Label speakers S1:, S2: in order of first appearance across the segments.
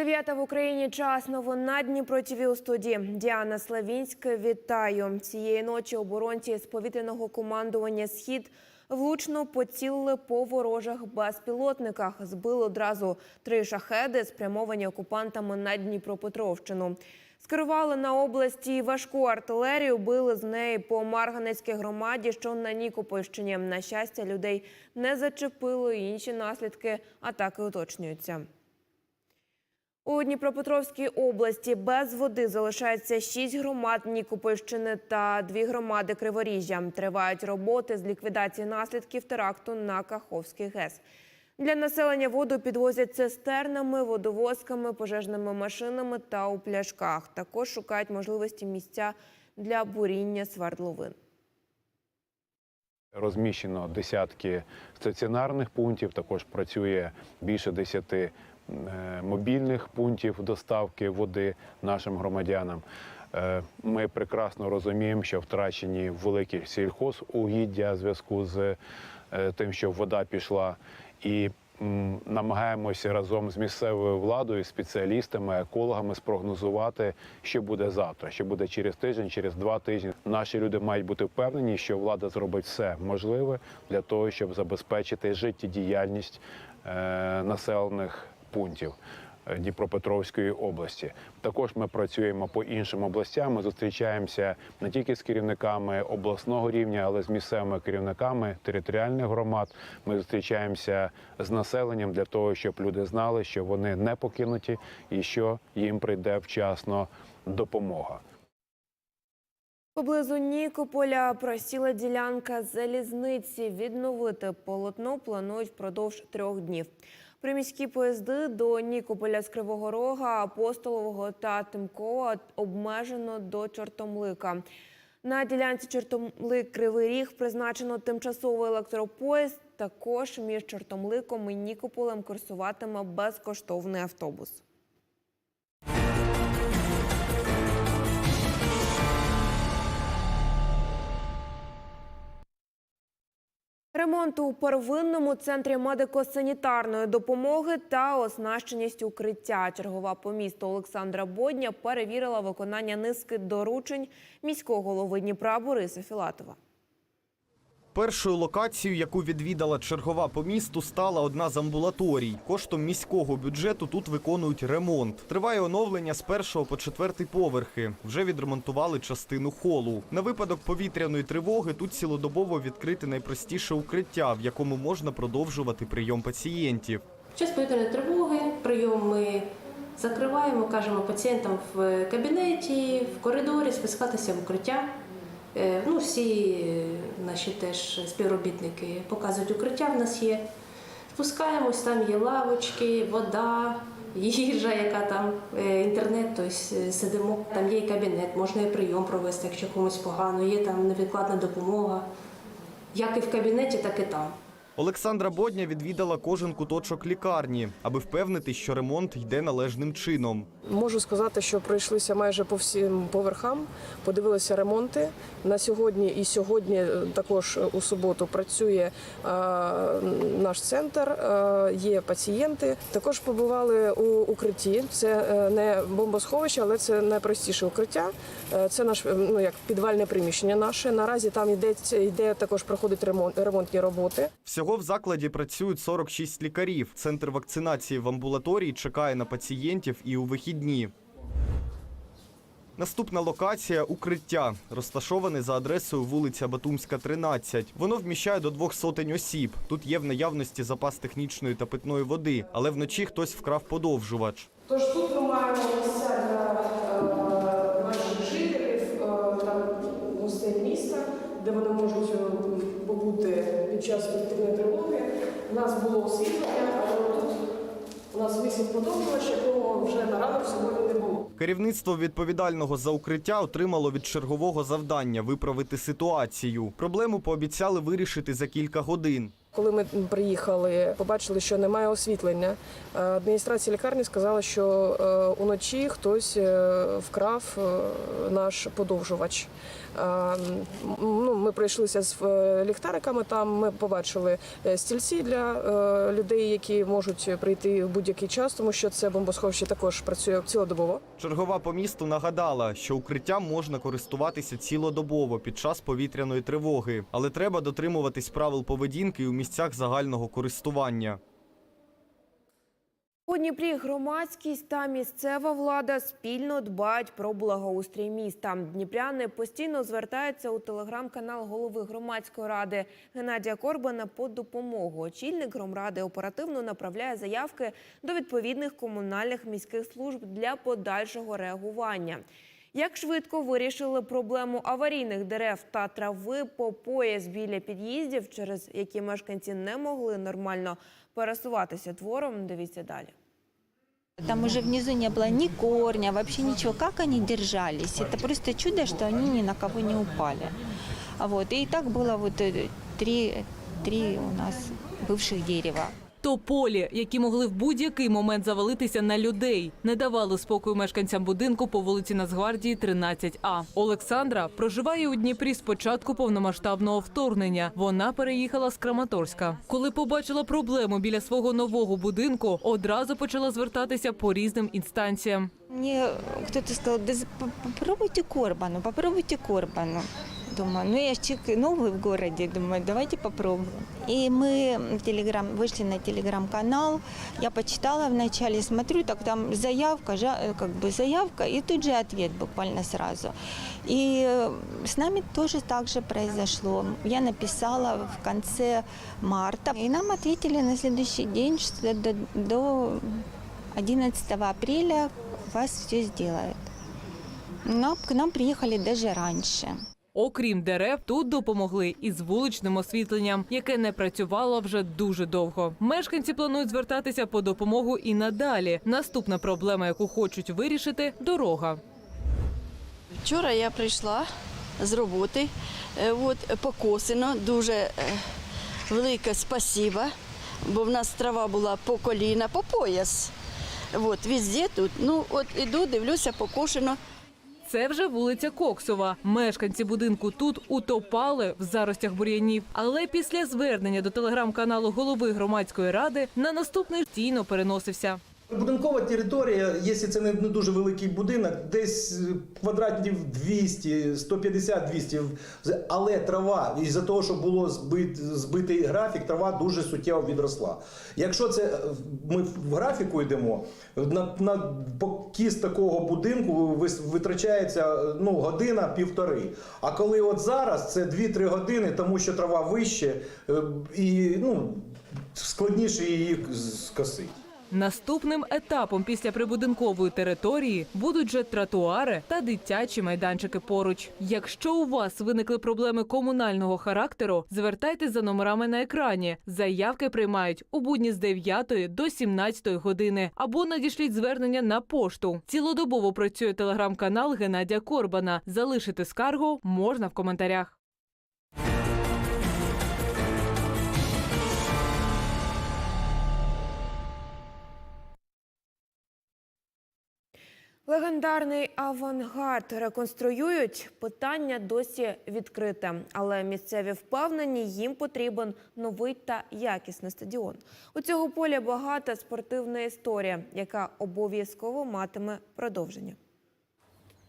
S1: Дев'ята в Україні час новин на Дніпро ТВ у студії. Діана Славінська, вітаю. Цієї ночі оборонці з повітряного командування «Схід» влучно поцілили по ворожих безпілотниках. Збили одразу три шахеди, спрямовані окупантами на Дніпропетровщину. Скерували на області важку артилерію, били з неї по Марганецькій громаді, що на Нікопольщині. На щастя, людей не зачепило. Інші наслідки атаки уточнюються. У Дніпропетровській області без води залишається шість громад Нікопольщини та дві громади Криворіжжя. Тривають роботи з ліквідації наслідків теракту на Каховський ГЕС. Для населення воду підвозять цистернами, водовозками, пожежними машинами та у пляшках. Також шукають можливості місця для буріння свердловин.
S2: Розміщено десятки стаціонарних пунктів. Також працює більше десяти мобільних пунктів доставки води нашим громадянам. Е, Ми прекрасно розуміємо, що втрачені великі сільхозугіддя в зв'язку з е, тим, що вода пішла, і намагаємося разом з місцевою владою, спеціалістами, екологами спрогнозувати, що буде завтра, що буде через тиждень, через два тижні. Наші люди мають бути впевнені, що влада зробить все можливе для того, щоб забезпечити життєдіяльність е, населених пунктів. е, Дніпропетровської області також ми працюємо по іншим областям. Ми зустрічаємося не тільки з керівниками обласного рівня, але з місцевими керівниками територіальних громад. Ми зустрічаємося з населенням для того, щоб люди знали, що вони не покинуті і що їм прийде вчасно допомога.
S1: Поблизу Нікополя просіла ділянка залізниці. Відновити полотно планують впродовж трьох днів. Приміські поїзди до Нікополя з Кривого Рога, Апостолового та Тимкова обмежено до Чортомлика. На ділянці Чортомлик Кривий Ріг призначено тимчасовий електропоїзд. Також між Чортомликом і Нікополем курсуватиме безкоштовний автобус. Ремонт у первинному центрі медико-санітарної допомоги та оснащеність укриття. Чергова по місту Олександра Бодня перевірила виконання низки доручень міського голови Дніпра Бориса Філатова.
S3: Першою локацією, яку відвідала чергова по місту, стала одна з амбулаторій. Коштом міського бюджету тут виконують ремонт. Триває оновлення з першого по четвертий поверхи. Вже відремонтували частину холу. На випадок повітряної тривоги тут цілодобово відкрите найпростіше укриття, в якому можна продовжувати прийом пацієнтів.
S4: В час повітряної тривоги прийом ми закриваємо, кажемо пацієнтам в кабінеті, в коридорі спускатися в укриття. Е, Ну, всі е, наші теж співробітники показують укриття в нас є. Спускаємось, там є лавочки, вода, їжа, яка там, е, інтернет, тобто сидимо, там є і кабінет, можна і прийом провести, якщо комусь погано, є там невідкладна допомога. Як і в кабінеті, так і там.
S3: Олександра Бодня відвідала кожен куточок лікарні, аби впевнитись, що ремонт йде належним чином.
S5: Можу сказати, що пройшлися майже по всім поверхам, подивилися ремонти. На сьогодні і сьогодні е, також у суботу працює е, наш центр, е, є пацієнти. Також побували у укритті. Це не бомбосховище, але це найпростіше укриття. Це наш ну як підвальне приміщення наше. Наразі там йде, йде також проходить ремонт, ремонтні роботи.
S3: Всього в закладі працюють 46 лікарів. Центр вакцинації в амбулаторії чекає на пацієнтів і у вихідні. Наступна локація укриття, розташоване за адресою вулиця Батумська, 13. Воно вміщає до двох сотень осіб. Тут є в наявності запас технічної та питної води, але вночі хтось вкрав подовжувач.
S5: Тож тут ми маємо під час повітряної тривоги. У нас було освітлення, але тут у нас висів подовжувач, якого вже на ранок сьогодні не було.
S3: Керівництво відповідального за укриття отримало від чергового завдання виправити ситуацію. Проблему пообіцяли вирішити за кілька годин.
S5: Коли ми приїхали, побачили, що немає освітлення. Е, Адміністрація лікарні сказала, що е, уночі хтось е, вкрав наш подовжувач. Е, Ну, ми пройшлися з е, ліхтариками. Там ми побачили е, стільці для е, людей, які можуть прийти в будь-який час, тому що це бомбосховище також працює цілодобово.
S6: Чергова по місту нагадала, що укриттям можна користуватися цілодобово під час повітряної тривоги, але треба дотримуватись правил поведінки у місцях загального користування.
S1: У Дніпрі громадськість та місцева влада спільно дбають про благоустрій міста. Дніпряни постійно звертаються у телеграм-канал голови громадської ради Геннадія Корбана по допомогу. Очільник громради оперативно направляє заявки до відповідних комунальних міських служб для подальшого реагування. Як швидко вирішили проблему аварійних дерев та трави по пояс біля під'їздів, через які мешканці не могли нормально пересуватися двором, дивіться далі.
S7: Там уже внизу не было ни корня, вообще ничего. Как они держались? Это просто чудо, что они ни на кого не упали. А Вот. И так было вот э, три, три у нас бывших дерева.
S8: Тополі, які могли в будь-який момент завалитися на людей, не давали спокою мешканцям будинку по вулиці Нацгвардії 13А. Олександра проживає у Дніпрі з початку повномасштабного вторгнення. Вона переїхала з Краматорська. Коли побачила проблему біля свого нового будинку, одразу почала звертатися по різним інстанціям.
S7: Сказал, да за- попробуйте Корбану, попробуйте Корбану. Думаю, ну я ж чик- новый в городе, думаю, давайте попробуем. И мы в телеграм, вышли на телеграм-канал, я почитала вначале, смотрю, так там заявка, жа- э, как бы заявка, и тут же ответ буквально сразу. И э, с нами тоже так же произошло. Я написала в конце марта, и нам ответили на следующий день, что до, до 11 апреля вас все сделают. Но к нам приехали даже раньше.
S8: Окрім дерев, тут допомогли і з вуличним освітленням, яке не працювало вже дуже довго. Мешканці планують звертатися по допомогу і надалі. Наступна проблема, яку хочуть вирішити дорога.
S9: Вчора я прийшла з роботи, е, от, покосено, дуже е, велике спасіба, бо в нас трава була по коліна, по пояс. От, везде тут. Ну, от іду, дивлюся, покошено.
S8: Це вже вулиця Коксова. Мешканці будинку тут утопали в заростях бур'янів. Але після звернення до телеграм-каналу голови громадської ради на наступний стійно переносився.
S10: Будинкова територія, якщо це не дуже великий будинок, десь е, квадратів 200, 150-200. Але трава, із-за того, що було збит, збитий графік, трава дуже суттєво відросла. Якщо це е, ми в графіку йдемо, на, на покіс такого будинку витрачається е, ну, година півтори. А коли от зараз це 2-3 години, тому що трава вище і ну, складніше її скосити.
S8: Наступним етапом після прибудинкової території будуть же тротуари та дитячі майданчики поруч. Якщо у вас виникли проблеми комунального характеру, звертайтесь за номерами на екрані. Заявки приймають у будні з 9 до 17 години або надішліть звернення на пошту. Цілодобово працює телеграм-канал Геннадія Корбана. Залишити скаргу можна в коментарях.
S1: Легендарний авангард реконструюють. Питання досі відкрите, але місцеві впевнені, їм потрібен новий та якісний стадіон. У цього поля багата спортивна історія, яка обов'язково матиме продовження.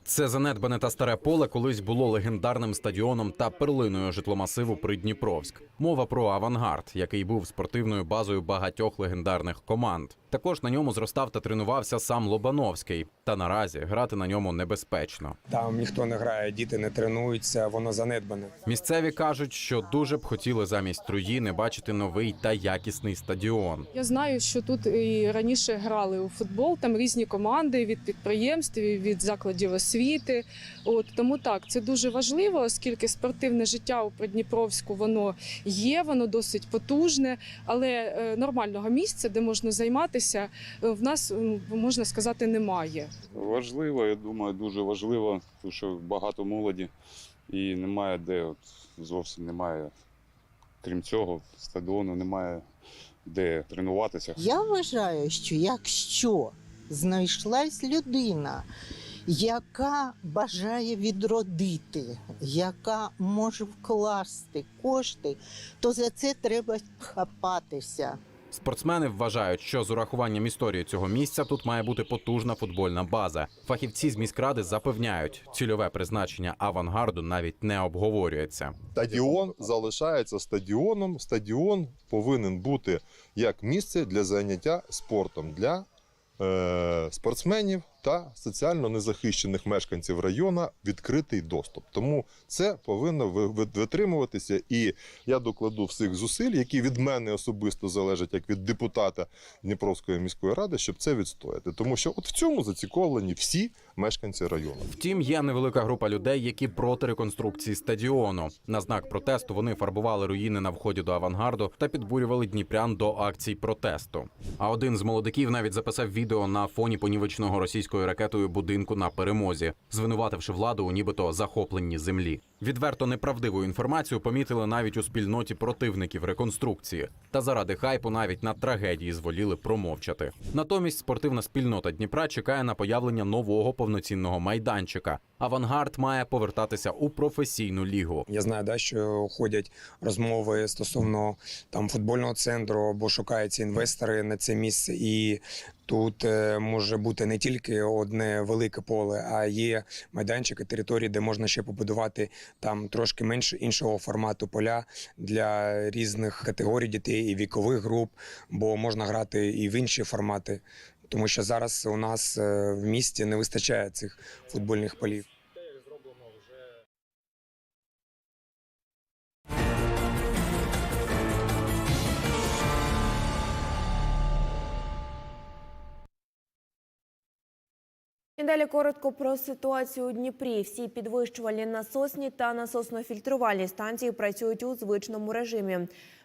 S3: Це занедбане та старе поле колись було легендарним стадіоном та перлиною житломасиву Придніпровськ. Мова про авангард, який був спортивною базою багатьох легендарних команд. Також на ньому зростав та тренувався сам Лобановський. Та наразі грати на ньому небезпечно.
S11: Там ніхто не грає, діти не тренуються, воно занедбане.
S3: Місцеві кажуть, що дуже б хотіли замість руїни бачити новий та якісний стадіон.
S12: Я знаю, що тут і раніше грали у футбол, там різні команди від підприємств, і від закладів освіти. От тому так, це дуже важливо, оскільки спортивне життя у Придніпровську воно є, воно досить потужне, але е, нормального місця, де можна займатися, е, в нас можна сказати немає.
S13: Важливо, я думаю, дуже важливо, тому що багато молоді і немає де, от, зовсім немає. Крім цього, стадіону немає де тренуватися.
S14: Я вважаю, що якщо знайшлась людина, яка бажає відродити, яка може вкласти кошти, то за це треба хапатися.
S3: Спортсмени вважають, що з урахуванням історії цього місця тут має бути потужна футбольна база. Фахівці з міськради запевняють, цільове призначення авангарду навіть не обговорюється.
S15: Стадіон залишається стадіоном. Стадіон повинен бути як місце для заняття спортом для е, спортсменів та соціально незахищених мешканців району відкритий доступ. Тому це повинно ви- ви- витримуватися. І я докладу всіх зусиль, які від мене особисто залежать, як від депутата Дніпровської міської ради, щоб це відстояти. Тому що от в цьому зацікавлені всі мешканці району.
S3: Втім, є невелика група людей, які проти реконструкції стадіону. На знак протесту вони фарбували руїни на вході до авангарду та підбурювали дніпрян до акцій протесту. А один з молодиків навіть записав відео на фоні понівеченого російською ракетою будинку на перемозі, звинувативши владу у нібито захопленні землі. Відверто неправдиву інформацію помітили навіть у спільноті противників реконструкції. Та заради хайпу навіть на трагедії зволіли промовчати. Натомість спортивна спільнота Дніпра чекає на появлення нового повноцінного майданчика. Авангард має повертатися у професійну лігу.
S11: Я знаю, да, що ходять розмови стосовно там футбольного центру, або шукаються інвестори на це місце. І тут е, може бути не тільки одне велике поле, а є майданчики, території, де можна ще побудувати там трошки менше іншого формату поля для різних категорій дітей і вікових груп, бо можна грати і в інші формати. Тому що зараз у нас е, в місті не вистачає цих футбольних полів.
S1: І далі коротко про ситуацію у Дніпрі. Всі підвищувальні насосні та насосно-фільтрувальні станції працюють у звичному режимі.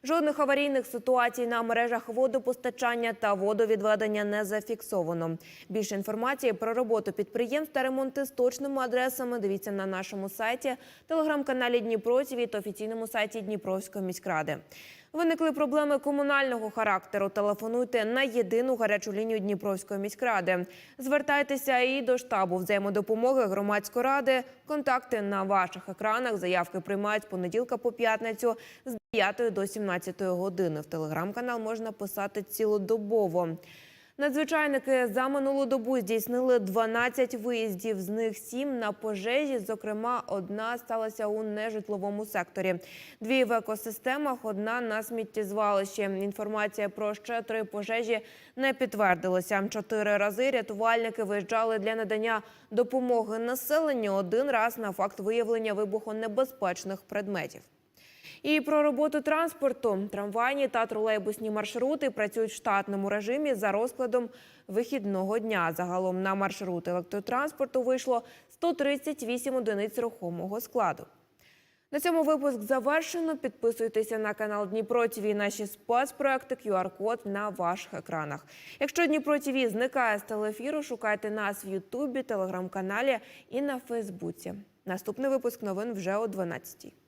S1: Жодних аварійних ситуацій на мережах водопостачання та водовідведення не зафіксовано. Більше інформації про роботу підприємств та ремонти з точними адресами дивіться на нашому сайті, телеграм-каналі Дніпро ТВ та офіційному сайті Дніпровської міськради. Виникли проблеми комунального характеру. Телефонуйте на єдину гарячу лінію Дніпровської міськради. Звертайтеся і до штабу взаємодопомоги громадської ради. Контакти на ваших екранах. Заявки приймають з понеділка по п'ятницю з 9 до 17 години. В телеграм-канал можна писати цілодобово. Надзвичайники за минулу добу здійснили 12 виїздів, з них 7 на пожежі. Зокрема, одна сталася у нежитловому секторі. Дві в екосистемах, одна на сміттєзвалищі. Інформація про ще три пожежі не підтвердилася. Чотири рази рятувальники виїжджали для надання допомоги населенню. Один раз на факт виявлення вибухонебезпечних предметів. І про роботу транспорту. Трамвайні та тролейбусні маршрути працюють в штатному режимі за розкладом вихідного дня. Загалом на маршрути електротранспорту вийшло 138 одиниць рухомого складу. На цьому випуск завершено. Підписуйтеся на канал Дніпро ТВ, наші спецпроекти, QR-код на ваших екранах. Якщо Дніпро ТВ зникає з телефіру, шукайте нас в Ютубі, телеграм-каналі і на Фейсбуці. Наступний випуск новин вже о 12